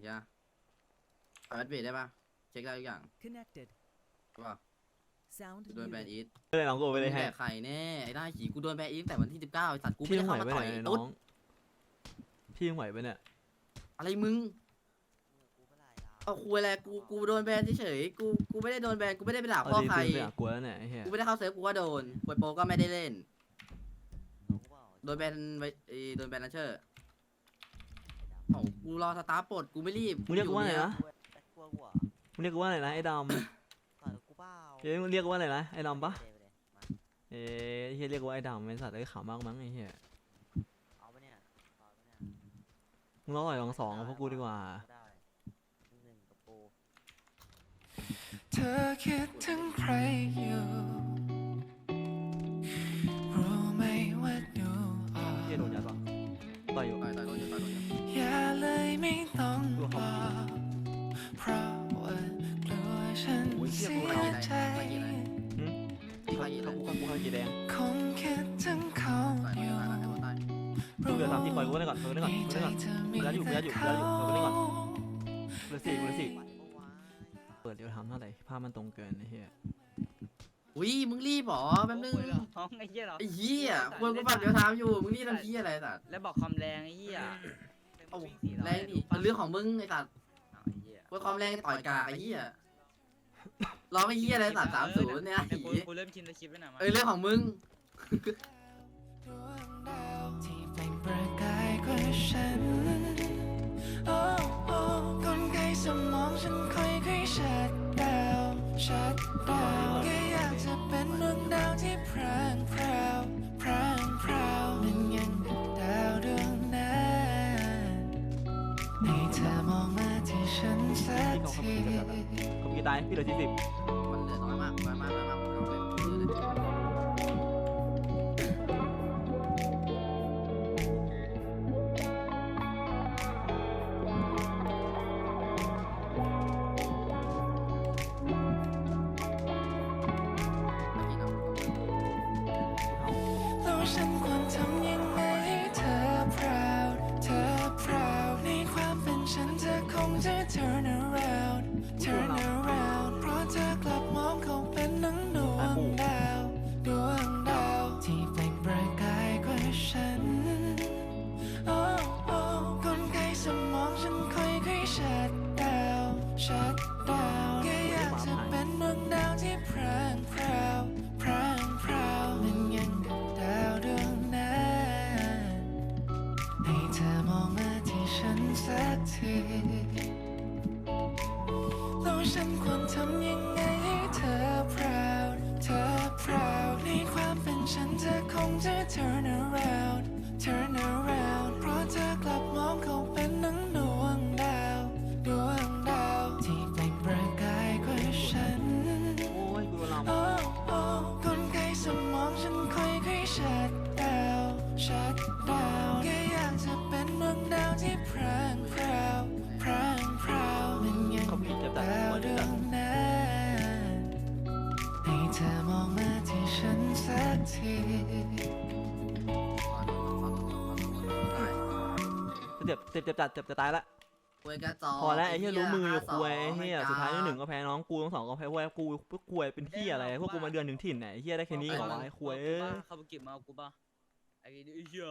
ใช่ไหมปรับแอดเบรได้ปะเช็คได้ทุกอย่าง Connected. ใช่ปะ Sound กูโดนแบน muted. อีทไม่ได้น้องกูไปเลยมึงให้แดกไข่แน่ไอ้หน้าหีกูโดนแบนอีทตั้งแต่วันที่สิบเก้าไอ้สัตว์กูไม่พี่ได้ยังไหวเข้ามาไปต่ไหอนยน้ตุ๊อดงพี่ยังไหวไปเนี่ย อะไรมึงเอาคุยอะไรกูกูโดนแบนเฉยๆกูกูไม่ได้โดนแบนกูไม่ได้ไปด่าเอาพ่อดีใครปืนไปอะกลัวแล้วเนี่ยไอ้เหี้ยกูไม่ได้เข้าเซิร์ฟกูก็โดนปวยโปก็ไม่ได้เล่น โดนแบนไว้เอ้ยโดนแบนนันเชอร์ โอ้ากูรอสตาร์ทปลดกูไม่รีบมึงเรียกกูว่าอะไรนะกลัวกูเหรอมึงเรียกกูว่าอะไรนะไอ้ดต่อยกับกูเปล่าำเฮ้ยมึงเรียกกูว่าอะไรนะไอ้ดำปะเดไปเลยมาเอ้ยไอ้เหี้ยเรียกกูว่าไอ้ดำไอ้สัตว์ไอ้ขาวมากมั้งไอ้เหี้ยเอาปะเนี่ยต่อยปะเนี่ยมึงรอหน่อยลองสองกับพวกกูดีกว่า ได้หนึ่งกับกู เธอคิดถึงใครอยู่ ไม่ต้องบอกเพราะว่ากลัวฉันเสียใจที่ใครยิงเขาเลยกูกูเขากี่แดงคงคิดถึงเขาอยอยู่ตายแล้วให้คนตายกูเหลือสามที่คอยกูไว้ก่อนกูไว้ก่อนในกูใจไว้ก่อนเรืออยู่เหลืออยู่เรืออยู่เหลืออยู่กูเหลือสี่กูเหลือสี่ไหวปะวะเปิดเดี๋ยวทำเท่าไหร่ภาพมันตรงเกินไอ้เหี้ยอุ้ยมึงรีบเหรอแป๊บนึงโอ้องไอ้เหี้ยหรอไอ้เหี้ยควรกูปรับเดี๋ยวทำอยู่มึงรีบทำเหี้ยอะไรสัตว์แล้วบอกความแรงไอ้เหี้ย เอ้าวิ่งสี่อยแรงดิมันเรื่องของมึงไอ้สัตว์อ้าวไอ้เหี้ยควรความแรงต่อยกากไอ้เหี้ยร้องไอ้เหี้ยอะไรสัตว์สามศูนย์เนี่ยไอ้หีกูกูเริ่มชินสคริปต์ไว้หน่อยมาเออเรื่องของมึง ดวงดาวที่เปล่งประกายกว่าฉัน ให้เธอมองมาที่ฉันสักทีเขากี่ตายพี่เหลือที่สิบมันเหลือน้อยมากน้อยมากน้อยมากเอาไปเยอะเลยแล้วฉันควรทำยังไงให้เธอ proud เธ จะ turn around turn around เพราะเธอกลับมองเขาเป็นนังดวงดาวดวงดาวที่เปล่งประกายกว่าฉัน โอ้โอ้กลไกสมองฉันค่อยๆชัดดาวชัดดาวแค่อยากจะเป็นดวงดาวที่พรางพราวพรางพราวมันยังกับดาวดวงนั้นให้เธอมองมา ฉันสักทีแล้วฉันควรทำยังไงให้เธอ proud เธอ proud ในความเป็นฉันเธอคงจะ turn around turn around ให้เธอมองมาที่ฉันสักทีเจ็บเจ็บเจ็บจัดเจ็บจะตายละควยกระจอกพอแล้วไอ้เหี้ยรู้มืออยู่52คุยไอ้เหี้ยไม่กล้สุดท้ายที่หนึ่งก็แพ้น้องกูทั้งสองก็แพ้พวกกูพวกกูเป็นเหี้ยอะไรพวกกูมาเดือนหนึ่งถิ่นไหนไอ้เหี้ยได้แค่นี้เหรอวะไอ้คุยเอ้ยเขาไปเก็บมาเอากูป่ะไอ้เหี้ย